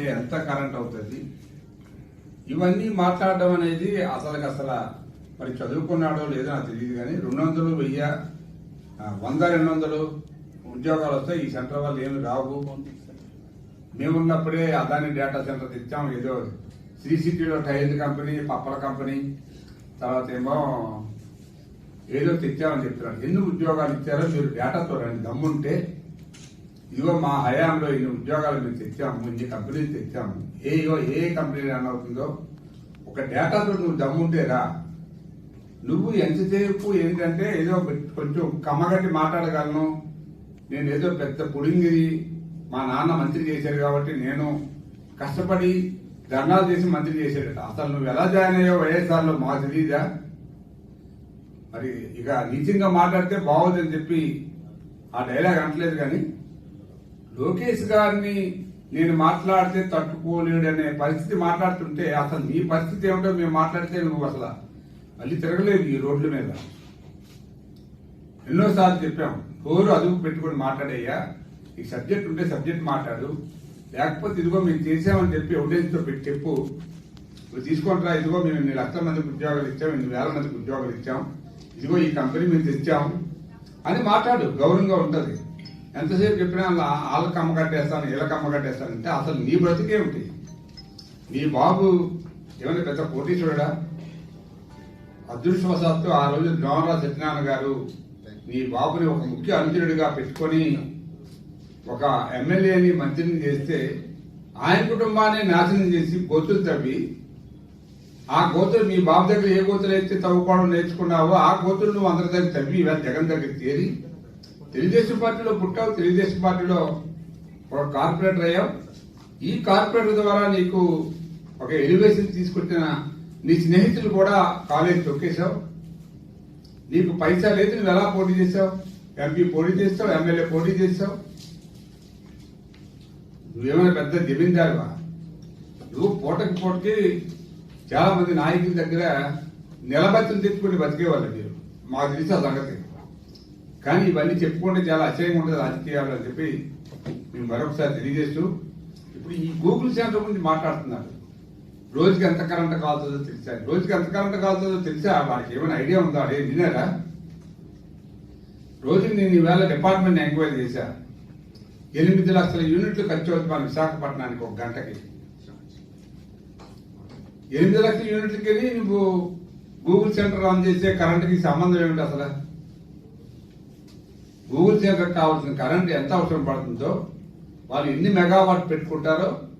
అయితే ఎంత కరెంట్ అవుతుంది? ఇవన్నీ మాట్లాడడం అనేది అసలుకి అసలు మరి చదువుకున్నాడో లేదో నాకు తెలియదు కానీ రెండు వందలు వెయ్యి వంద రెండు వందలు ఉద్యోగాలు వస్తే ఈ సెంటర్ వల్ల ఏమి రావు. మేమున్నప్పుడే అదాని డేటా సెంటర్ తెచ్చాం ఏదో సిసిటీలో సిటీలో టైల్ కంపెనీ పప్పల కంపెనీ తర్వాత ఏమో ఏదో తెచ్చామని చెప్తున్నారు. ఎన్ని ఉద్యోగాలు ఇచ్చారో మీరు డేటాతో రండి దమ్ముంటే ఇదిగో మా హయాంలో ఇన్ని ఉద్యోగాలు మేము తెచ్చాము ఇన్ని కంపెనీలు తెచ్చాము. ఏ ఏ కంపెనీ రన్ అవుతుందో ఒక డేటాతో నువ్వు దమ్ముంటే రా నువ్వు ఎంతసేపు ఏంటంటే ఏదో కొంచెం కమ్మగట్టి మాట్లాడగలను. నేను ఏదో పెద్ద పుడింగిరి మా నాన్న మంత్రి చేశారు కాబట్టి నేను కష్టపడి ధర్నాలు చేసి మంత్రి చేశాడట అసలు నువ్వు ఎలా జాయిన్ అయ్యావు వైఎస్ఆర్లో? మాకు తెలీదా? మరి ఇక నిజంగా మాట్లాడితే బాగోదని చెప్పి ఆ డైలాగ్ అనట్లేదు కానీ లోకేష్ గారిని నేను మాట్లాడితే తట్టుకోలేడు అనే పరిస్థితి మాట్లాడుతుంటే అసలు నీ పరిస్థితి ఏమిటో మేము మాట్లాడితే నువ్వు అసలు మళ్ళీ తిరగలేదు ఈ రోడ్ల మీద. ఎన్నోసార్లు చెప్పాం రోజు అదుపు పెట్టుకొని మాట్లాడయ్యా. ఈ సబ్జెక్ట్ ఉంటే సబ్జెక్ట్ మాట్లాడు. లేకపోతే ఇదిగో మేము చేసామని చెప్పి ఎవిడెన్స్ పెట్టి చెప్పు. నువ్వు తీసుకుంటారా ఇదిగో మేము ఇన్ని లక్షల మందికి ఉద్యోగాలు ఇచ్చాం ఇన్ని వేల మందికి ఉద్యోగాలు ఇచ్చాం. ఇదిగో ఈ కంపెనీ మేము తెచ్చాం. అని మాట్లాడు గౌరవంగా ఉంటుంది. ఎంతసేపు చెప్పినా వాళ్ళకి అమ్మ కట్టేస్తాను వీళ్ళకి అమ్మ కట్టేస్తాను అంటే అసలు నీ బ్రతికేమిటి నీ బాబు ఏమైనా పెద్ద కోటీశ్వరుడా? అదృష్టవశాత్తు ఆ రోజు జోనరా సత్యనారాయణ గారు నీ బాబుని ఒక ముఖ్య అనుచరుడిగా పెట్టుకొని ఒక ఎమ్మెల్యేని మంత్రిని చేస్తే ఆయన కుటుంబాన్ని నాశనం చేసి గోతులు తవ్వి ఆ గోతులు మీ బాబు దగ్గర ఏ గోతులు అయితే తవ్వుకోవడం నేర్చుకున్నావో ఆ గోతులు నువ్వు అందరి దగ్గర తవ్వి ఇవాళ జగన్ దగ్గర చేరి తెలుగుదేశం పార్టీలో పుట్టావు తెలుగుదేశం పార్టీలో ఒక కార్పొరేటర్ అయ్యావు. ఈ కార్పొరేటర్ ద్వారా నీకు ఒక ఎలివేషన్ తీసుకొచ్చిన నీ స్నేహితులు కూడా కాలేజ్ తొక్కేశావు. నీకు పైసా లేదు నువ్వు ఎలా పోటీ చేసావు ఎంపీ పోటీ చేస్తావు ఎమ్మెల్యే పోటీ చేస్తావు. నువ్వేమైనా పెద్ద జమీందారువా నువ్వు పూటకి పూటకి చాలా మంది నాయకుల దగ్గర నిలబెత్తలు తెచ్చుకుని బతికేవాళ్ళు మీరు. మాకు తెలిసి ఆ సంగతి. కానీ ఇవన్నీ చెప్పుకుంటే చాలా అసహ్యం ఉంటుంది రాజకీయాలు అని చెప్పి మేము మరొకసారి తెలియజేస్తూ ఇప్పుడు ఈ గూగుల్ సెంటర్ గురించి మాట్లాడుతున్నారు. రోజుకి ఎంత కరెంట్ కాలుతుందో తెలుసా? రోజుకి ఎంత కరెంట్ కాలుతుందో తెలుసా? వాళ్ళకి ఏమైనా ఐడియా ఉందా? అదే విన్నారా? రోజుకి నేను ఈవేళ డిపార్ట్మెంట్ ఎంక్వైరీ చేశా. ఎనిమిది లక్షల యూనిట్లు ఖర్చు అవుతుంది మన విశాఖపట్నానికి ఒక గంటకి. ఎనిమిది లక్షల యూనిట్లకి వెళ్ళి నువ్వు గూగుల్ సెంటర్ ఆన్ చేసే కరెంట్కి సంబంధం ఏమిటి అసలు? గూగుల్ సేవకు కావాల్సిన కరెంట్ ఎంత అవసరం పడుతుందో వాళ్ళు ఎన్ని మెగావాట్ పెట్టుకుంటారో